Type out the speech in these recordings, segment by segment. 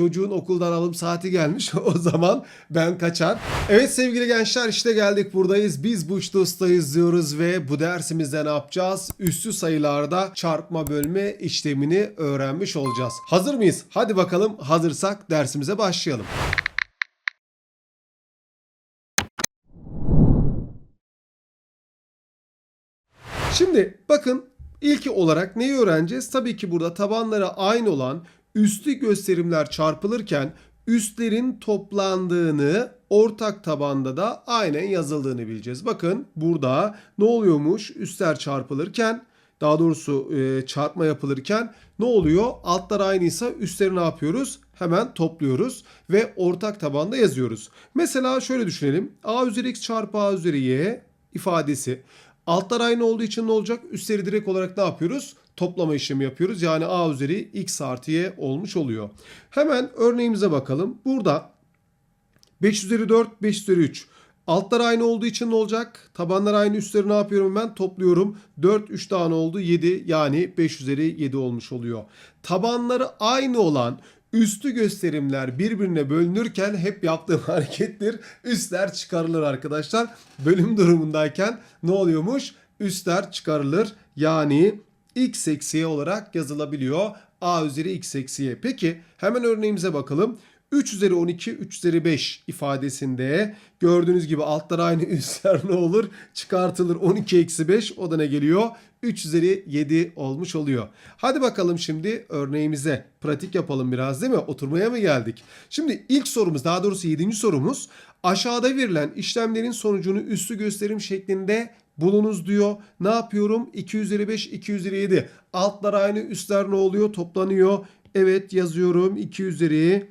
çocuğun okuldan alım saati gelmiş. o zaman ben kaçar. Evet sevgili gençler işte geldik buradayız. Biz bu işte ustayız diyoruz ve bu dersimizde ne yapacağız? Üstü sayılarda çarpma bölme işlemini öğrenmiş olacağız. Hazır mıyız? Hadi bakalım hazırsak dersimize başlayalım. Şimdi bakın ilk olarak neyi öğreneceğiz? Tabii ki burada tabanları aynı olan üstü gösterimler çarpılırken üstlerin toplandığını ortak tabanda da aynen yazıldığını bileceğiz. Bakın burada ne oluyormuş üstler çarpılırken daha doğrusu e, çarpma yapılırken ne oluyor? Altlar aynıysa üstleri ne yapıyoruz? Hemen topluyoruz ve ortak tabanda yazıyoruz. Mesela şöyle düşünelim. a üzeri x çarpı a üzeri y ifadesi. Altlar aynı olduğu için ne olacak? Üstleri direkt olarak ne yapıyoruz? Toplama işlemi yapıyoruz. Yani a üzeri x artı y olmuş oluyor. Hemen örneğimize bakalım. Burada 5 üzeri 4, 5 üzeri 3. Altlar aynı olduğu için ne olacak? Tabanlar aynı üstleri ne yapıyorum ben? Topluyorum. 4, 3 tane oldu 7 yani 5 üzeri 7 olmuş oluyor. Tabanları aynı olan üstü gösterimler birbirine bölünürken hep yaptığım harekettir. Üstler çıkarılır arkadaşlar. Bölüm durumundayken ne oluyormuş? Üstler çıkarılır. Yani x eksi y olarak yazılabiliyor. a üzeri x eksi y. Peki hemen örneğimize bakalım. 3 üzeri 12, 3 üzeri 5 ifadesinde gördüğünüz gibi altlar aynı üstler ne olur? Çıkartılır 12 eksi 5 o da ne geliyor? 3 üzeri 7 olmuş oluyor. Hadi bakalım şimdi örneğimize pratik yapalım biraz değil mi? Oturmaya mı geldik? Şimdi ilk sorumuz daha doğrusu 7. sorumuz aşağıda verilen işlemlerin sonucunu üstü gösterim şeklinde bulunuz diyor. Ne yapıyorum? 2 üzeri 5, 2 üzeri 7. Altlar aynı üstler ne oluyor? Toplanıyor. Evet yazıyorum 2 üzeri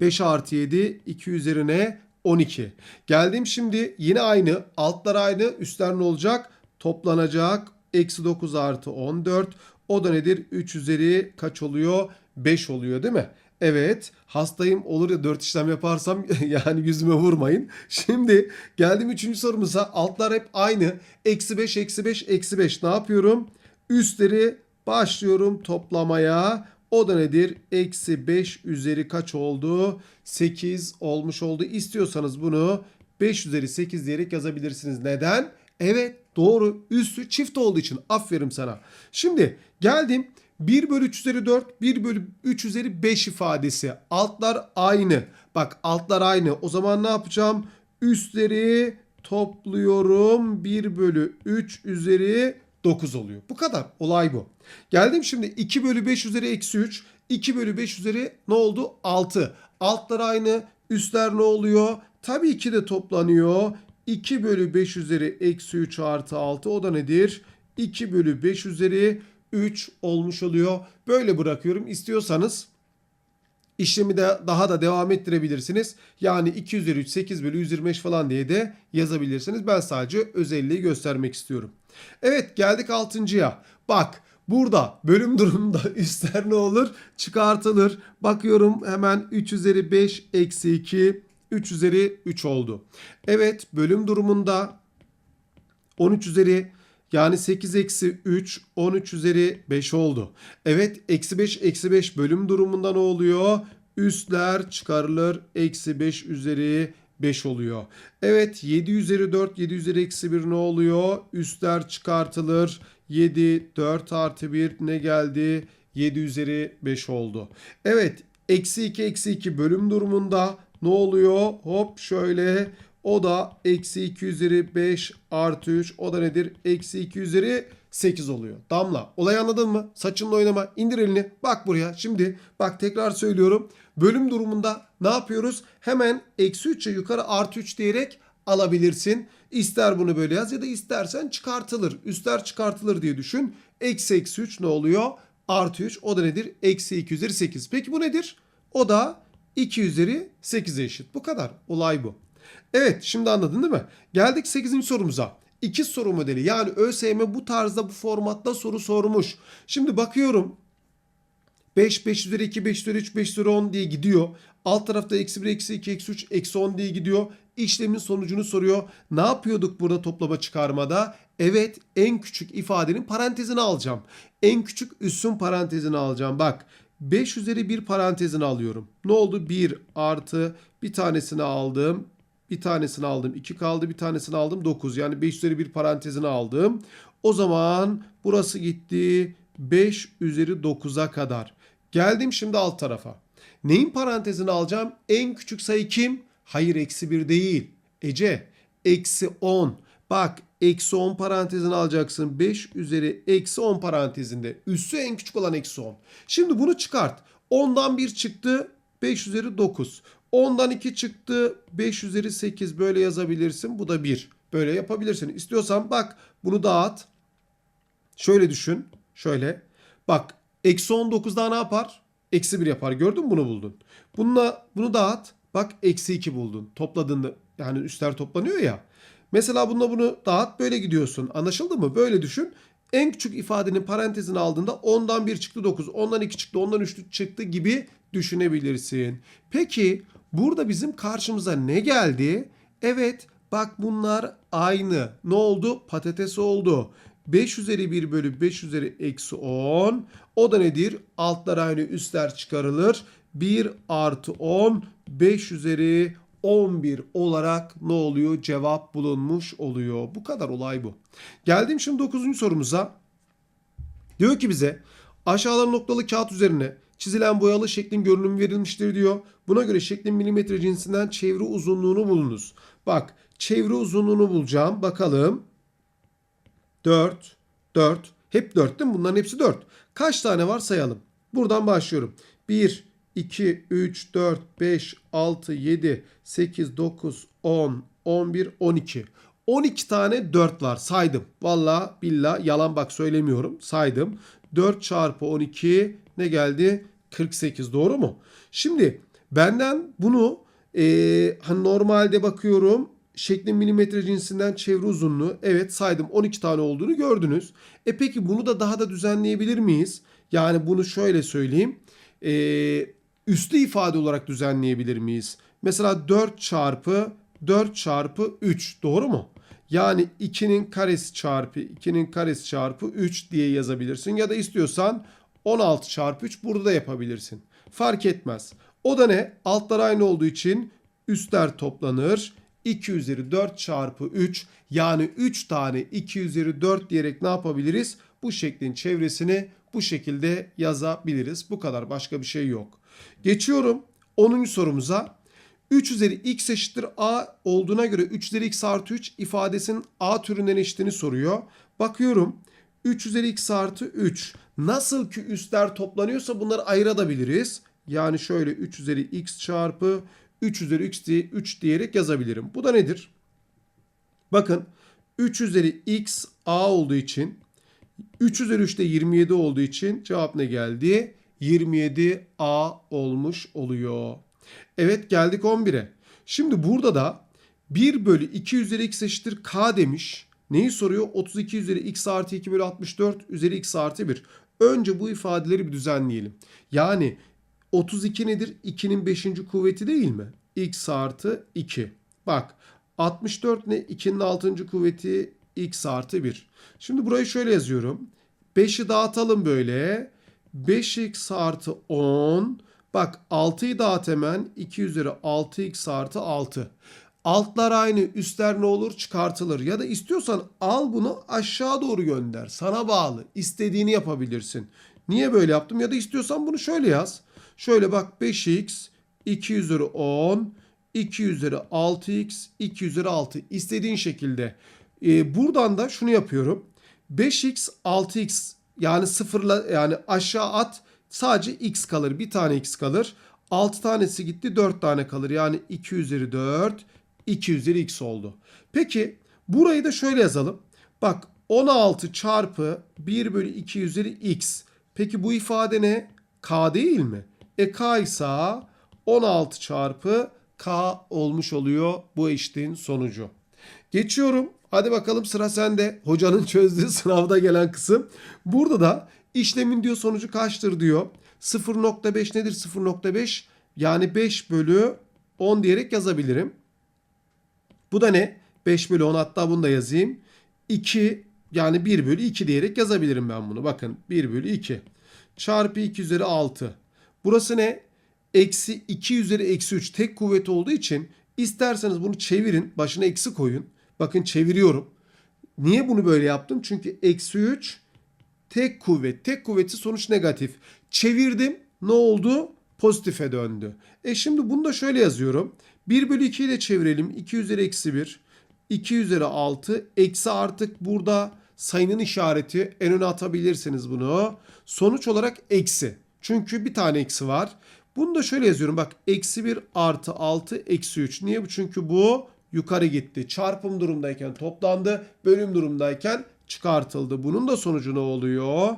5 artı 7 2 üzerine 12. Geldim şimdi yine aynı altlar aynı üstler ne olacak? Toplanacak. Eksi 9 artı 14. O da nedir? 3 üzeri kaç oluyor? 5 oluyor değil mi? Evet hastayım olur ya 4 işlem yaparsam yani yüzüme vurmayın. Şimdi geldim 3. sorumuza altlar hep aynı. Eksi 5 eksi 5 eksi 5 ne yapıyorum? Üstleri başlıyorum toplamaya. O da nedir? Eksi 5 üzeri kaç oldu? 8 olmuş oldu. İstiyorsanız bunu 5 üzeri 8 diyerek yazabilirsiniz. Neden? Evet doğru. Üstü çift olduğu için. Aferin sana. Şimdi geldim. 1 bölü 3 üzeri 4, 1 bölü 3 üzeri 5 ifadesi. Altlar aynı. Bak altlar aynı. O zaman ne yapacağım? Üstleri topluyorum. 1 bölü 3 üzeri 9 oluyor. Bu kadar. Olay bu. Geldim şimdi 2 bölü 5 üzeri eksi 3. 2 bölü 5 üzeri ne oldu? 6. Altlar aynı. Üstler ne oluyor? Tabii ki de toplanıyor. 2 bölü 5 üzeri eksi 3 artı 6 o da nedir? 2 bölü 5 üzeri 3 olmuş oluyor. Böyle bırakıyorum. İstiyorsanız işlemi de daha da devam ettirebilirsiniz. Yani 2 üzeri 3 8 bölü 125 falan diye de yazabilirsiniz. Ben sadece özelliği göstermek istiyorum. Evet geldik 6.ya. Bak burada bölüm durumunda üstler ne olur? Çıkartılır. Bakıyorum hemen 3 üzeri 5 eksi 2 3 üzeri 3 oldu. Evet bölüm durumunda 13 üzeri yani 8 eksi 3 13 üzeri 5 oldu. Evet eksi 5 eksi 5 bölüm durumunda ne oluyor? Üstler çıkarılır. Eksi 5 üzeri 5 oluyor. Evet 7 üzeri 4 7 üzeri eksi 1 ne oluyor? Üstler çıkartılır. 7 4 artı 1 ne geldi? 7 üzeri 5 oldu. Evet eksi 2 eksi 2 bölüm durumunda ne oluyor? Hop şöyle o da eksi 2 üzeri 5 artı 3 o da nedir? Eksi 2 üzeri 8 oluyor. Damla olayı anladın mı? Saçınla oynama indir elini bak buraya şimdi bak tekrar söylüyorum. Bölüm durumunda ne yapıyoruz? Hemen eksi 3'e yukarı artı 3 diyerek alabilirsin. İster bunu böyle yaz ya da istersen çıkartılır. Üstler çıkartılır diye düşün. Eksi eksi 3 ne oluyor? Artı 3 o da nedir? Eksi 2 üzeri 8. Peki bu nedir? O da 2 üzeri 8'e eşit. Bu kadar. Olay bu. Evet şimdi anladın değil mi? Geldik 8. sorumuza. İki soru modeli yani ÖSYM bu tarzda bu formatta soru sormuş. Şimdi bakıyorum 5, 5 üzeri 2, 5 üzeri 3, 5 üzeri 10 diye gidiyor. Alt tarafta eksi 1, eksi 2, eksi 3, eksi 10 diye gidiyor. İşlemin sonucunu soruyor. Ne yapıyorduk burada toplama çıkarmada? Evet en küçük ifadenin parantezini alacağım. En küçük üssün parantezini alacağım. Bak 5 üzeri 1 parantezini alıyorum. Ne oldu? 1 artı bir tanesini aldım. Bir tanesini aldım. 2 kaldı. Bir tanesini aldım. 9. Yani 5 üzeri 1 parantezini aldım. O zaman burası gitti 5 üzeri 9'a kadar. Geldim şimdi alt tarafa. Neyin parantezini alacağım? En küçük sayı kim? Hayır eksi 1 değil. Ece eksi 10. Bak eksi 10 parantezini alacaksın. 5 üzeri eksi 10 parantezinde. Üssü en küçük olan eksi 10. Şimdi bunu çıkart. 10'dan 1 çıktı. 5 üzeri 9. 10'dan 2 çıktı. 5 üzeri 8 böyle yazabilirsin. Bu da 1. Böyle yapabilirsin. İstiyorsan bak bunu dağıt. Şöyle düşün. Şöyle. Bak eksi 19 daha ne yapar? Eksi 1 yapar. Gördün mü bunu buldun. Bununla, bunu dağıt. Bak eksi 2 buldun. Topladığında yani üstler toplanıyor ya. Mesela bununla bunu dağıt böyle gidiyorsun. Anlaşıldı mı? Böyle düşün. En küçük ifadenin parantezini aldığında 10'dan 1 çıktı 9, 10'dan 2 çıktı, 10'dan 3 çıktı gibi düşünebilirsin. Peki burada bizim karşımıza ne geldi? Evet bak bunlar aynı. Ne oldu? Patates oldu. 5 üzeri 1 bölü 5 üzeri eksi 10. O da nedir? Altlar aynı üstler çıkarılır. 1 artı 10 5 üzeri 11 olarak ne oluyor? Cevap bulunmuş oluyor. Bu kadar olay bu. Geldim şimdi 9. sorumuza. Diyor ki bize aşağıdan noktalı kağıt üzerine çizilen boyalı şeklin görünümü verilmiştir diyor. Buna göre şeklin milimetre cinsinden çevre uzunluğunu bulunuz. Bak çevre uzunluğunu bulacağım. Bakalım. 4, 4. Hep 4 değil mi? Bunların hepsi 4. Kaç tane var sayalım. Buradan başlıyorum. 1, 2, 3, 4, 5, 6, 7, 8, 9, 10, 11, 12. 12 tane 4 var saydım. Valla billah yalan bak söylemiyorum saydım. 4 çarpı 12 ne geldi? 48 doğru mu? Şimdi benden bunu e, hani normalde bakıyorum şeklin milimetre cinsinden çevre uzunluğu evet saydım 12 tane olduğunu gördünüz. E peki bunu da daha da düzenleyebilir miyiz? Yani bunu şöyle söyleyeyim. E, üslü ifade olarak düzenleyebilir miyiz? Mesela 4 çarpı 4 çarpı 3 doğru mu? Yani 2'nin karesi çarpı 2'nin karesi çarpı 3 diye yazabilirsin. Ya da istiyorsan 16 çarpı 3 burada da yapabilirsin. Fark etmez. O da ne? Altlar aynı olduğu için üstler toplanır. 2 üzeri 4 çarpı 3 yani 3 tane 2 üzeri 4 diyerek ne yapabiliriz? Bu şeklin çevresini bu şekilde yazabiliriz. Bu kadar başka bir şey yok. Geçiyorum 10. sorumuza. 3 üzeri x eşittir a olduğuna göre 3 üzeri x artı 3 ifadesinin a türünden eşitini soruyor. Bakıyorum 3 üzeri x artı 3 nasıl ki üstler toplanıyorsa bunları ayırabiliriz. Yani şöyle 3 üzeri x çarpı 3 üzeri x diye 3 diyerek yazabilirim. Bu da nedir? Bakın 3 üzeri x a olduğu için 3 üzeri 3 de 27 olduğu için cevap ne geldi? 27a olmuş oluyor. Evet geldik 11'e. Şimdi burada da 1 bölü 2 üzeri x eşittir k demiş. Neyi soruyor? 32 üzeri x artı 2 bölü 64 üzeri x artı 1. Önce bu ifadeleri bir düzenleyelim. Yani 32 nedir? 2'nin 5. kuvveti değil mi? x artı 2. Bak 64 ne? 2'nin 6. kuvveti x artı 1. Şimdi burayı şöyle yazıyorum. 5'i dağıtalım böyle. 5x artı 10. Bak 6'yı dağıt hemen. 2 üzeri 6x artı 6. Altlar aynı üstler ne olur çıkartılır. Ya da istiyorsan al bunu aşağı doğru gönder. Sana bağlı. İstediğini yapabilirsin. Niye böyle yaptım? Ya da istiyorsan bunu şöyle yaz. Şöyle bak 5x 2 üzeri 10 2 üzeri 6x 2 üzeri 6 istediğin şekilde. Ee, buradan da şunu yapıyorum. 5x 6x yani sıfırla yani aşağı at sadece x kalır. Bir tane x kalır. 6 tanesi gitti 4 tane kalır. Yani 2 üzeri 4 2 üzeri x oldu. Peki burayı da şöyle yazalım. Bak 16 çarpı 1 bölü 2 üzeri x. Peki bu ifade ne? K değil mi? E K ise 16 çarpı K olmuş oluyor bu eşitliğin sonucu. Geçiyorum. Hadi bakalım sıra sende. Hocanın çözdüğü sınavda gelen kısım. Burada da işlemin diyor sonucu kaçtır diyor. 0.5 nedir 0.5? Yani 5 bölü 10 diyerek yazabilirim. Bu da ne? 5 bölü 10 hatta bunu da yazayım. 2 yani 1 bölü 2 diyerek yazabilirim ben bunu. Bakın 1 bölü 2. Çarpı 2 üzeri 6. Burası ne? Eksi 2 üzeri eksi 3 tek kuvvet olduğu için isterseniz bunu çevirin. Başına eksi koyun. Bakın çeviriyorum. Niye bunu böyle yaptım? Çünkü eksi 3 tek kuvvet. Tek kuvveti sonuç negatif. Çevirdim. Ne oldu? Pozitife döndü. E şimdi bunu da şöyle yazıyorum. 1 bölü 2 ile çevirelim. 2 üzeri eksi 1. 2 üzeri 6. Eksi artık burada sayının işareti. En öne atabilirsiniz bunu. Sonuç olarak eksi. Çünkü bir tane eksi var. Bunu da şöyle yazıyorum. Bak eksi 1 artı 6 eksi 3. Niye bu? Çünkü bu yukarı gitti. Çarpım durumdayken toplandı. Bölüm durumdayken çıkartıldı. Bunun da sonucu ne oluyor?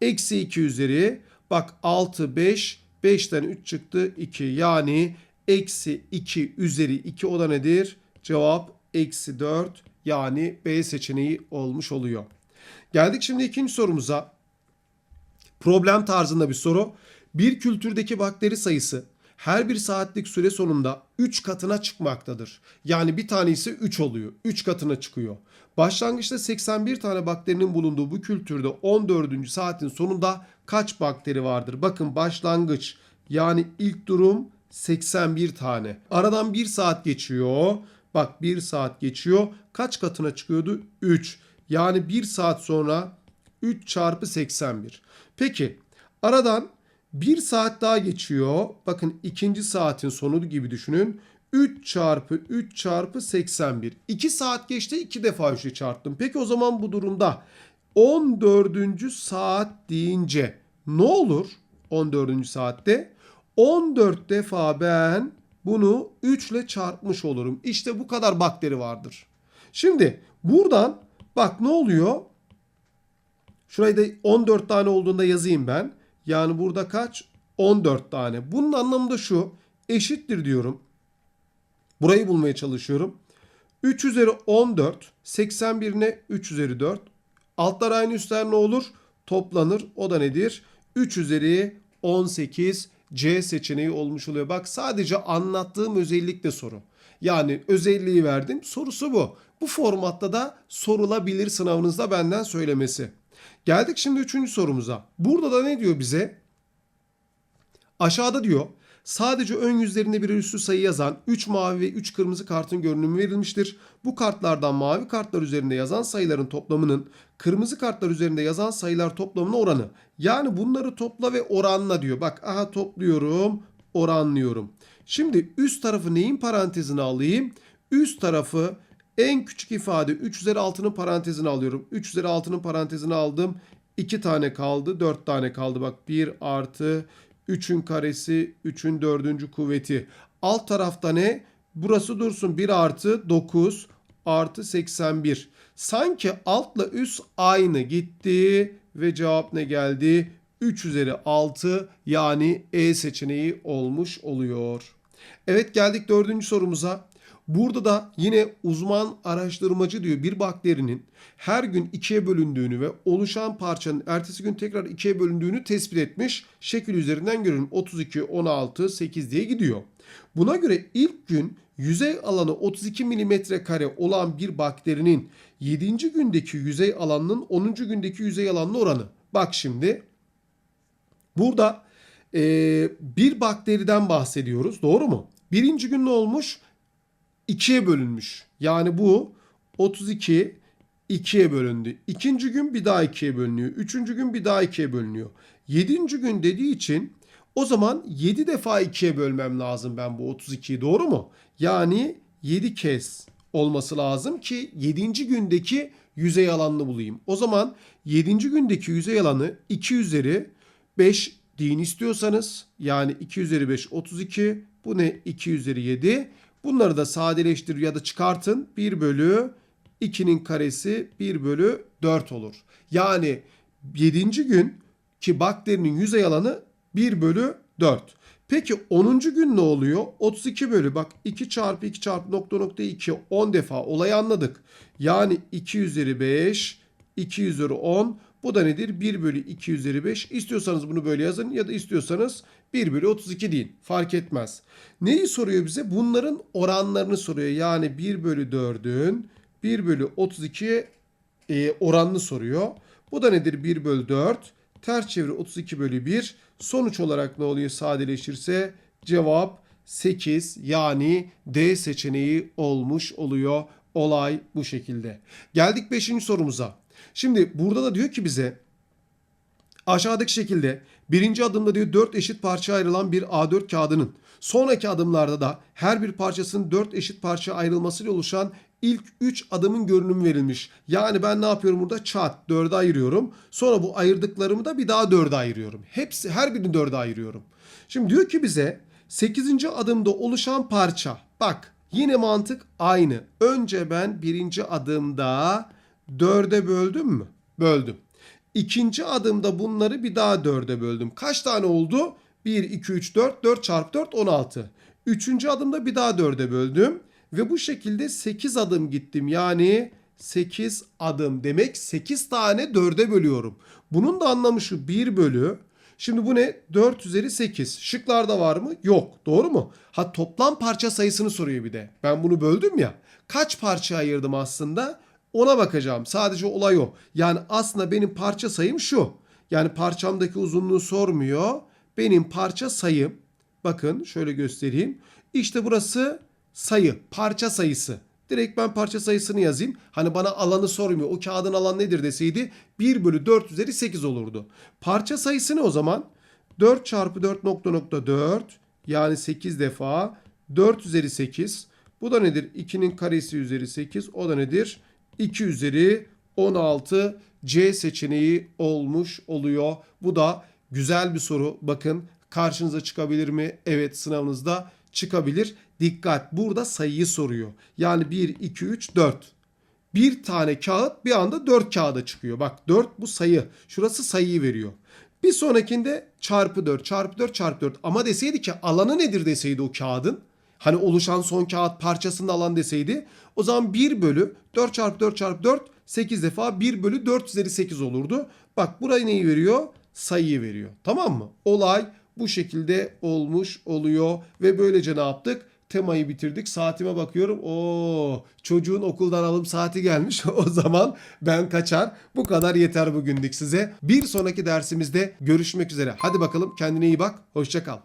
Eksi 2 üzeri. Bak 6 5. 5'ten 3 çıktı 2. Yani eksi 2 üzeri 2 o da nedir? Cevap eksi 4. Yani B seçeneği olmuş oluyor. Geldik şimdi ikinci sorumuza. Problem tarzında bir soru. Bir kültürdeki bakteri sayısı her bir saatlik süre sonunda 3 katına çıkmaktadır. Yani bir tanesi 3 oluyor. 3 katına çıkıyor. Başlangıçta 81 tane bakterinin bulunduğu bu kültürde 14. saatin sonunda kaç bakteri vardır? Bakın başlangıç yani ilk durum 81 tane. Aradan 1 saat geçiyor. Bak 1 saat geçiyor. Kaç katına çıkıyordu? 3. Yani 1 saat sonra 3 çarpı 81. Peki aradan 1 saat daha geçiyor. Bakın ikinci saatin sonu gibi düşünün. 3 çarpı 3 çarpı 81. 2 saat geçti 2 defa 3'e çarptım. Peki o zaman bu durumda 14. saat deyince ne olur 14. saatte? 14 defa ben bunu 3 ile çarpmış olurum. İşte bu kadar bakteri vardır. Şimdi buradan bak ne oluyor? Şurayı da 14 tane olduğunda yazayım ben. Yani burada kaç? 14 tane. Bunun anlamı da şu. Eşittir diyorum. Burayı bulmaya çalışıyorum. 3 üzeri 14. 81 ne? 3 üzeri 4. Altlar aynı üstler ne olur? Toplanır. O da nedir? 3 üzeri 18 C seçeneği olmuş oluyor. Bak sadece anlattığım özellikle soru. Yani özelliği verdim. Sorusu bu. Bu formatta da sorulabilir sınavınızda benden söylemesi. Geldik şimdi üçüncü sorumuza. Burada da ne diyor bize? Aşağıda diyor sadece ön yüzlerinde bir üstü sayı yazan 3 mavi ve 3 kırmızı kartın görünümü verilmiştir. Bu kartlardan mavi kartlar üzerinde yazan sayıların toplamının kırmızı kartlar üzerinde yazan sayılar toplamına oranı. Yani bunları topla ve oranla diyor. Bak aha topluyorum oranlıyorum. Şimdi üst tarafı neyin parantezine alayım? Üst tarafı en küçük ifade 3 üzeri 6'nın parantezine alıyorum. 3 üzeri 6'nın parantezine aldım. 2 tane kaldı. 4 tane kaldı. Bak 1 artı 3'ün karesi 3'ün dördüncü kuvveti. Alt tarafta ne? Burası dursun 1 artı 9 artı 81. Sanki altla üst aynı gitti ve cevap ne geldi? 3 üzeri 6 yani E seçeneği olmuş oluyor. Evet geldik dördüncü sorumuza. Burada da yine uzman araştırmacı diyor bir bakterinin her gün ikiye bölündüğünü ve oluşan parçanın ertesi gün tekrar ikiye bölündüğünü tespit etmiş. Şekil üzerinden görün 32, 16, 8 diye gidiyor. Buna göre ilk gün yüzey alanı 32 milimetre kare olan bir bakterinin 7. gündeki yüzey alanının 10. gündeki yüzey alanına oranı. Bak şimdi burada e, bir bakteriden bahsediyoruz doğru mu? Birinci gün ne olmuş? 2'ye bölünmüş. Yani bu 32 2'ye bölündü. İkinci gün bir daha 2'ye bölünüyor. Üçüncü gün bir daha 2'ye bölünüyor. Yedinci gün dediği için o zaman 7 defa 2'ye bölmem lazım ben bu 32'yi doğru mu? Yani 7 kez olması lazım ki 7. gündeki yüzey alanını bulayım. O zaman 7. gündeki yüzey alanı 2 üzeri 5 deyin istiyorsanız yani 2 üzeri 5 32 bu ne 2 üzeri 7 Bunları da sadeleştir ya da çıkartın. 1 bölü 2'nin karesi 1 bölü 4 olur. Yani 7. gün ki bakterinin yüzey alanı 1 bölü 4. Peki 10. gün ne oluyor? 32 bölü bak 2 çarpı 2 çarpı nokta nokta 2 10 defa olayı anladık. Yani 2 üzeri 5 2 üzeri 10 bu da nedir? 1 bölü 2 üzeri 5. İstiyorsanız bunu böyle yazın ya da istiyorsanız 1 bölü 32 deyin. Fark etmez. Neyi soruyor bize? Bunların oranlarını soruyor. Yani 1 bölü 4'ün 1 bölü 32 e, oranını soruyor. Bu da nedir? 1 bölü 4. Ters çeviri 32 bölü 1. Sonuç olarak ne oluyor sadeleşirse? Cevap 8 yani D seçeneği olmuş oluyor. Olay bu şekilde. Geldik 5. sorumuza. Şimdi burada da diyor ki bize Aşağıdaki şekilde birinci adımda diyor 4 eşit parçaya ayrılan bir A4 kağıdının sonraki adımlarda da her bir parçasının 4 eşit parçaya ayrılmasıyla oluşan ilk 3 adımın görünümü verilmiş. Yani ben ne yapıyorum burada? Çat 4'e ayırıyorum. Sonra bu ayırdıklarımı da bir daha 4'e ayırıyorum. Hepsi her birini 4'e ayırıyorum. Şimdi diyor ki bize 8. adımda oluşan parça. Bak yine mantık aynı. Önce ben birinci adımda 4'e böldüm mü? Böldüm. İkinci adımda bunları bir daha 4'e böldüm. Kaç tane oldu? 1, 2, 3, 4. 4 çarpı 4 16. Üçüncü adımda bir daha 4'e böldüm. Ve bu şekilde 8 adım gittim. Yani 8 adım demek 8 tane 4'e bölüyorum. Bunun da anlamı şu 1 bölü. Şimdi bu ne? 4 üzeri 8. Şıklarda var mı? Yok. Doğru mu? Ha toplam parça sayısını soruyor bir de. Ben bunu böldüm ya. Kaç parça ayırdım aslında? Ona bakacağım. Sadece olay o. Yani aslında benim parça sayım şu. Yani parçamdaki uzunluğu sormuyor. Benim parça sayım. Bakın şöyle göstereyim. İşte burası sayı. Parça sayısı. Direkt ben parça sayısını yazayım. Hani bana alanı sormuyor. O kağıdın alan nedir deseydi 1 bölü 4 üzeri 8 olurdu. Parça sayısı ne o zaman? 4 çarpı 4 nokta nokta 4 yani 8 defa 4 üzeri 8. Bu da nedir? 2'nin karesi üzeri 8. O da nedir? 2 üzeri 16 C seçeneği olmuş oluyor. Bu da güzel bir soru. Bakın karşınıza çıkabilir mi? Evet sınavınızda çıkabilir. Dikkat burada sayıyı soruyor. Yani 1, 2, 3, 4. Bir tane kağıt bir anda 4 kağıda çıkıyor. Bak 4 bu sayı. Şurası sayıyı veriyor. Bir sonrakinde çarpı 4, çarpı 4, çarpı 4. Ama deseydi ki alanı nedir deseydi o kağıdın. Hani oluşan son kağıt parçasının alan deseydi. O zaman 1 bölü 4 çarpı 4 çarpı 4 8 defa 1 bölü 4 üzeri 8 olurdu. Bak burayı neyi veriyor? Sayıyı veriyor. Tamam mı? Olay bu şekilde olmuş oluyor. Ve böylece ne yaptık? Temayı bitirdik. Saatime bakıyorum. Oo, çocuğun okuldan alım saati gelmiş. o zaman ben kaçar. Bu kadar yeter bugünlük size. Bir sonraki dersimizde görüşmek üzere. Hadi bakalım kendine iyi bak. Hoşça kal.